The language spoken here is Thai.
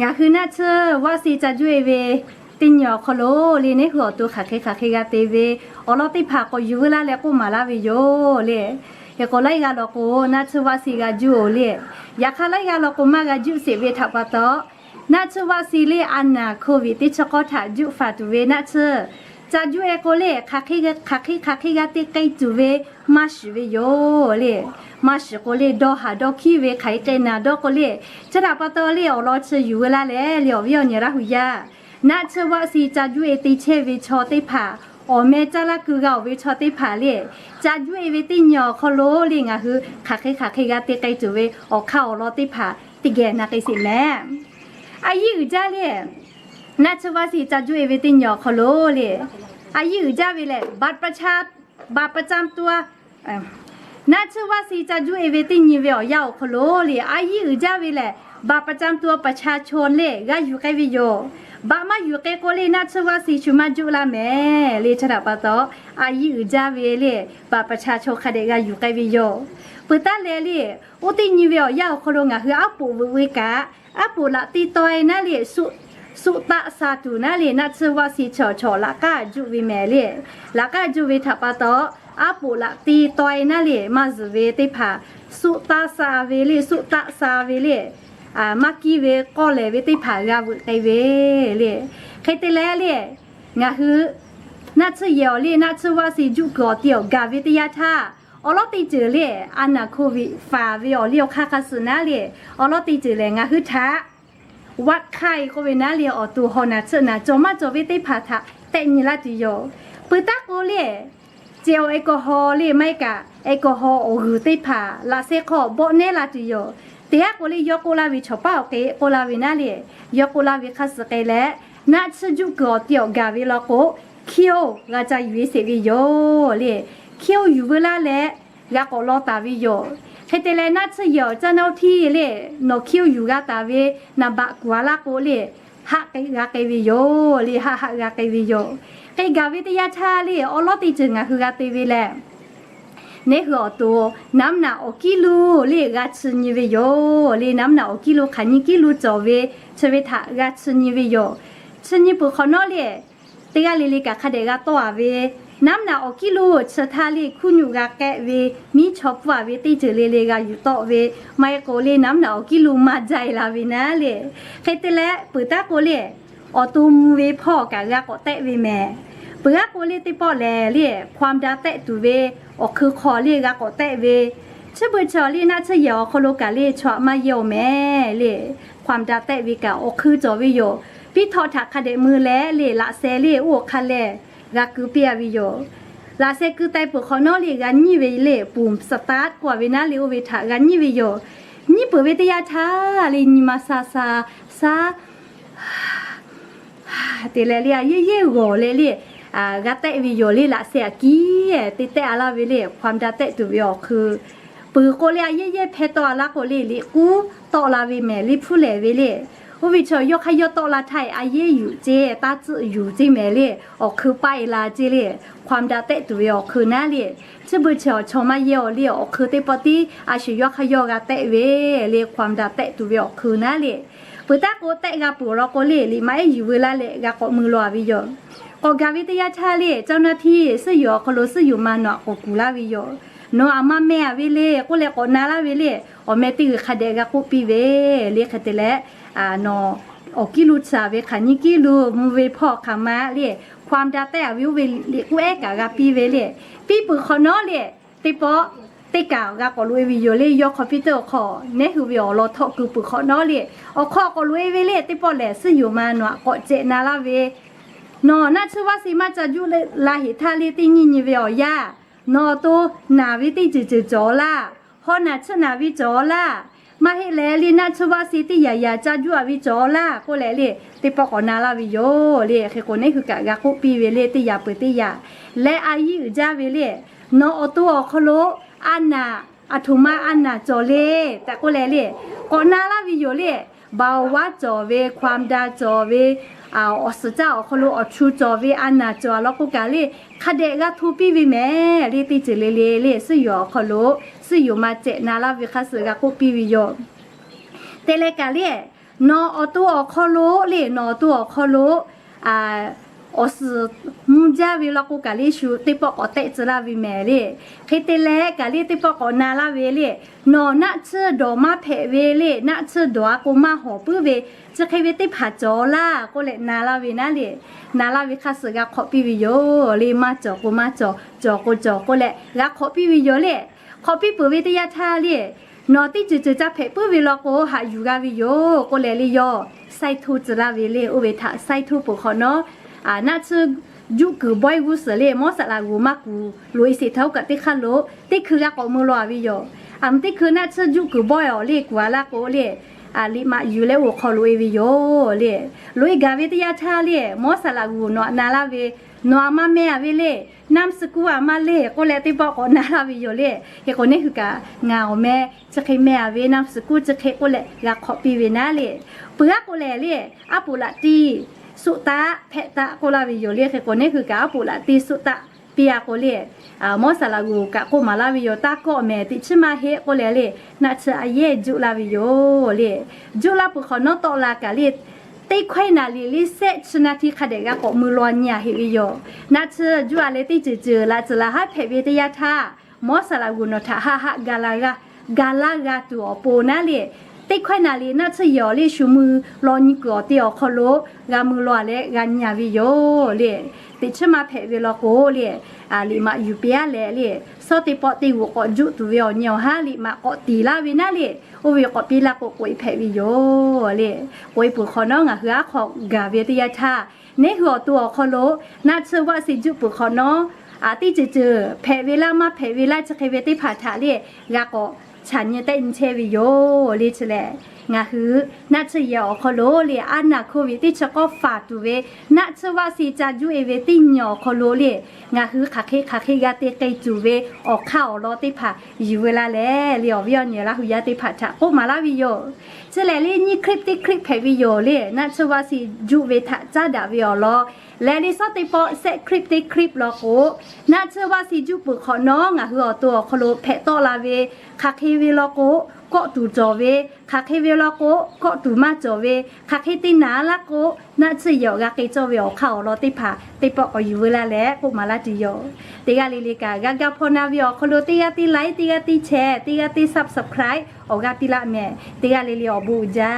งาคือน่าเชื่อว่าสีจะจุ้ยเวติญญอคโลลีในหัวตัวขาเคขาเคกาเตเวอลอติผาก็อยู่ละแล้วก็มาลาวิโยเลยเฮก็ไล่กาลกูน่าเชื่อว่าสีกาจูเลยอยากไล่กาลกูมากาจูเสเวทับปะตอน่าเชื่อว่าสีเลอันนาโควิดติชก็ถาจูฟาตุเวน่าเชื่อ จะอยู่เอโกเล่คักขี้คักขี้คักขี้กาเตไกจูเวมาชิเวโยเลยมาชิโกเล่ดอหาดอขี้เวไขเตนาดอโกเล่จะดับปะตอเล่อรอชอยู่เวลาแลเลียวเวียวเนี่ยระหุยาณเชวะสีจะอยู่เอติเชวิชอติผาอ๋อแม่จ้าละคือเราวิชอติผาเล่จะอยู่เอเวติหยอคโลเล่งอะคือคักขี้คักขี้กาเตไกจูเวออกเข้ารอติผาติแกนาไกสิแม่อายุจ้าเล่ น่าจะว่าสีจัดจูเอเวตินยอกเขาโลเลยอายุจ้าวิเลยบัตรประชาบัตรประจำตัวน่าจะว่าสีจัดจูเอเวตินยี่เวียวยาวคขาโลเลยอายุจ้าวิเลยบัตรประจำตัวประชาชนเลยก็อยู่ใกล้วิโยบ้ามาอยู่ใกล้ก็เลยน่าจะว่าสีชุมาจุลาแม่เลยชนะปะตอายุจ้าวิเลยบัตรประชาชนคดีก็อยู่ใกล้วิโยปุตาเลลีอุตินิเวียวยาวคขาโลงอะคืออาปูวิวิกะอาปูละตีตอยน่าเลยสุ สุตะสาตุนั่นเลยน่าชื่อว่าสีชอชอละกาจุวิแมเลยละกาจุวิทับปะตออาปูละตีตอยนั่นเลยมาสเวติผาสุตะสาเวเลยสุตะสาเวเลยอ่ามักกีเวก็เลยเวติผากาบุไตเวเลยใครแต่แล้วเลยงาคือน่าชื่อเยอเลยน่าชื่อว่าสิจุกอเตียวกาวิยาท่าอลอติเจอเลยอันน่ะโควิฟาเวอเลียวคาคาสุนาเลยอลอติเจอเลยงาคือท้า วัดไข่ก็เวนาเรียออตัวฮอนาเชนะจอมาจอวิติพาทะเตนิลาติโยปืตักโอเล่เจียวแอโกอฮอลีไม่กะแอโกอฮอล์โอหือติพาลาเซคอโบเนลาติโยเตียกโอลียกโอลาวิชอป้าโอเกโอลาวินาเลียกโอลาวิคัสเกและนาชจุกอเตียวกาวิลาโกเคียวกาจะยู่เสวิโยเล่เคียวอยู่เวลาและกาโกลอตาวิโย ให้แต่ละนัดสยดจะเอาที่เล่นกิ้วอยู่กัน黑得来那次有在那天嘞，那 Q 有个单位那把瓜拉过嘞，哈给个给位哟，哩哈哈个给位哟，给个位的呀差嘞，我老ก整啊，去วิ位嘞。ในหัวตัวน้ำหนักกิโลเลกัชนิวิโยเลน้ำหนักกิโลขันกิโลจอเวชเวทะกัชนิวิโยชนิบุคอนอเลเตกาลิลิกะคาเดกาตัวเว น้ำหนาออกิโลูเทาลีคุณอยู่กาแกเวมีชอบว่าเวตีเจเลเลกาอยู่ต่อเวไม่โกเลน้ำหนาออกิโลมาใจลาเวนาเลยใครแต่ละปืตาโกเลออตุมเวพ่อกะกะกอเตะเวแม่เปื้อโกเลติปอแลเลียความดาเตะตูเวออกคือคอเลียกะกอเตะเวชื่อเบชอลีน่าชยอโคโลกาเลชอมาเยี่ยวแม่เลียความดาเตะวิกะออกคือจอวิโยพี่ทอถักคาเดมือแล้เลียละเซเลียอวกคาเล กะคือเปียวิโยลาเซคือไตปุขอนอเรียกันนี่เวเล่ปุ่มสตาร์ทกว่าเวนาเรียวเวทากันนี่วิโยนี่เปิดเวทยาทาเรนิมาซาซาซาเตเลเลียเย่เย่โกเลเลียอ่ากะเตวิโยลีละเสียกี้ติเตอาลาวิเลความดาเตตุวิโอคือปือโกเลียเย่เย่เพตอลาโกเลลิกูตอลาวิเมลิผู้เลวิเวิชยกให้ยตอล วิชาไทยอาเยอยู่เจตาจือยู่เจเมเลออกคือไปลาเจเลความดาเตตุวิอกคือนาเลจะบุชอชมาเยอเลออกคือเตปติอาชยกให้ยกะเตเวเลความดาเตตุวิอกคือนาเลปุตตะโกเตกะปูรอโกเลลิไม่อยู่เวลาเลกะก็มือลอวิโยก็กาวิทยาชาเลเจ้าหน้าที่สื่อคโลสื่อมาเนาก็กูลาวิโย โนอามาแม่วิเล่กูเลยกนาละวิเล่อแม่ตีคาเดกะกูปีเวเลียกคาเละอ่าโนอกิลุสาเวขันิกิลุมูเวพ่อขามาเลียความดาแต่วิวเวเรียกูเอกะกะปีเวเลียปีปือคอนอเลียติปอติกาวกะก็ลุยวิโยเลยยกคอมพิวเตอร์คอเนหือวิโอรอทอคือปือคอนอเลียโอคอก็ลุยเวเล่ยติปอแหล่ซื่ออยู่มาเนาะก็เจนาละเวนอน่าชื่อว่าสิมาจะยุเลลาหิทาลีติญิญิเวียอย่า นอตูนาวิติจืจืจอล่าฮอนาชนาวิจอล่ามาให้แลลีน่าชวาสิติยายาจาจัววิจอล่าก็แลเลติปอกอนาลาวิโยเลคือคนนี้คือกะกะคุปีเวเลติยาเปติยาและอายุอจาเวเลนออตัวคโลอันนาอัทุมาอันนาจอเลแต่ก็แลเลก็นาลาวิโยเลเบาว่าจอเวความดาจอเว เอาออสเจ้าคนรู้ออชูจอวีอันนาจอแล้วก็กาลีคดเดกะทูปีวีแม่ลีติจิเลเลเล่สิยอคนรู้สิอยู่มาเจนาลาวิคาสือกะกูปีวิโยแต่เลกาลีนออตัวอคอรู้ลีนอตัวอคอรู้อ่า 我是木家为了我家里修，对不？我带子那为买的，黑的嘞，家里对不？我拿那为的，那那次多嘛拍为的，那次多我嘛好不为，只开为对拍着啦，我来拿那为那里，拿那为开始个 copy 为哟，哩嘛着我嘛着着我着我来，个 copy 为哟嘞，copy 不为的呀他嘞。นอที่จุดจะเพปุวิลโกหาอยู่กาวิโยก็เลยลิโยไซทูจราวิเลอุเวทะไซทูปุขอนอ 啊，那次ยุกือบอยกูเสเลมอสลากูมากูรวยสิเท่ากับที่ขันโลที่คือรักอมือรอวิโยอันที่คือน่าจะยุกือบอยอ๋อเลกว่าละโกเลอาลิมาอยู่แล้วเขารวยวิโยเลรวยกาเวตยาชาเลมอสลากูเนอะนาลาเวนอมาแม่เวเล่น้ำสกัวมาเล่ก็เลยวที่บอกนาลาวิโยเล่เหตุคนนี้คือกาเงาแม่จะเคยแม่เวน้ำสกุจะเคยก็เลยวรักขอปีเวนาเล่เปลือกก็เลยเล่อาปุระตี สุตะเพตะโคลาวิโยเลียเคโกนี่คือกาปุละติสุตะเปียโกเลียมอสลาลูกะโกมาลาวิโยตะโกเมติชมาเฮโกเลเลนาชอะเยจุลาวิโยเลจุลาปุขอนตอลากาลิตตีควายนาลิลิเซชนาทีคาเดกะกมือรอนเนี่ยเฮวิโยนาเชจุอาเลติจืจือลาจลาฮะเพเวตยาธามอสลากุนทะฮะฮะกาลากากาลากาตัวโปนาเล แต่ค่อยนาลีน่าจะยอเลยชูมือรอนี่กอเดียวคอโลงานมือรอเลยงานยาวิโยเลยติชมาเผื่อเวลโกเลยอ่าลีมาอยู่เปียเลยเลยสติปอติวก็จุดตัวเหนียฮาลีมาก็ตีลาวินาเลยโอวิก็ปีลาก็กวยเพวิโยเลยกวยปุคอน้องอะเฮือของกาเวติยาชาในหัวตัวคอโลน่าเชื่อว่าสิจุดปุคอน้องอาที่จะเจอเอเวลามาเผื่อเวลาจะเคเวติผ่าชาเลยกาก็ ฉันยังได้อินเชวิโยเลยชแล งาฮือน่าเชื่อคอโลเลยอันน่ะโควิดที่ชก็ฝาตุเวน่าเชื่อว่าสิจะอยู่เอเวติหยอคโลเลยงาฮือคาเคคาเคกาเตไกจูเวออกข้าวรอติผาอยู่เวลาแลเลียววิอเนี่ยละหุยาติผาถาโกมาลาวิโยเจแลลี่นี่คลิปติคลิปแพวิโยเลยน่าเชื่อว่าสิอยู่เวทะจ้าดาวิอลอและลิซอติปอเซคลิปติคลิปลอโกน่าเชื่อว่าสิจูปุขอน้องอะฮือตัวคโลแพตอลาเวคาเคเวลอโก ก็ตูจอเวคาเคเวลโกก็ตูมาจอเวคาเคตินาละโกน่าจะยอกาเกจอเวอเขารอติผาติปออยู่เวลาแล้วกูมาละจิโยติกาลิลิกากากาพนาวิอคโลติกาติไลค์ติกาติแชร์ติกาติซับสไครต์ออกาติละแม่ติกาลิลิอบูจ้า